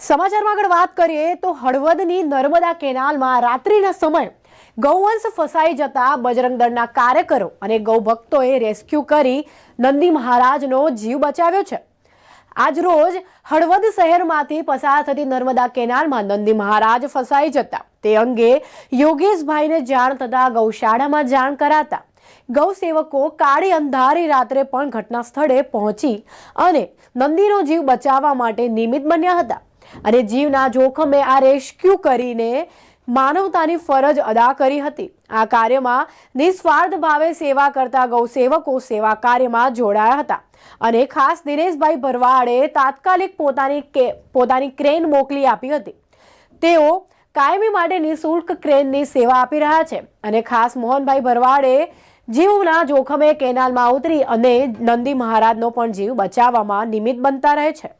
સમાચારમાં આગળ વાત કરીએ તો હળવદની નર્મદા કેનાલમાં રાત્રિના સમયે ગૌવંશ ફસાઈ જતા બજરંગ દળના કાર્યકરો અને ગૌભક્તોએ રેસ્ક્યુ કરી નંદી મહારાજનો જીવ બચાવ્યો છે. આજ રોજ હળવદ શહેરમાંથી પસાર થતી નર્મદા કેનાલમાં નંદી મહારાજ ફસાઈ જતા. તે અંગે યોગેશભાઈને જાણ થતા ગૌશાળામાં જાણ કરાતા ગૌસેવકો કાળી અંધારી રાત્રે પણ ઘટના સ્થળે પહોંચી અને નંદીનો જીવ બચાવવા માટે નિમિત્ત બન્યા હતા. અને જીવના જોખમે આ રેસ્ક્યુ કરીને માનવતાની ફરજ અદા કરી હતી. આ કાર્યમાં નિસ્વાર્થ ભાવે સેવા કરતા ગૌસેવકો સેવા કાર્યમાં જોડાયા હતા. અને ખાસ દિનેશભાઈ ભરવાડે તાત્કાલિક પોતાની પોતાની ક્રેન મોકલી આપી હતી. તેઓ કાયમી માટે નિઃશુલ્ક ક્રેનની સેવા આપી રહ્યા છે અને ખાસ મોહનભાઈ ભરવાડે જીવના જોખમે કેનાલમાં ઉતરી અને નંદી મહારાજનો પણ જીવ બચાવવામાં નિમિત્ત બનતા રહે છે.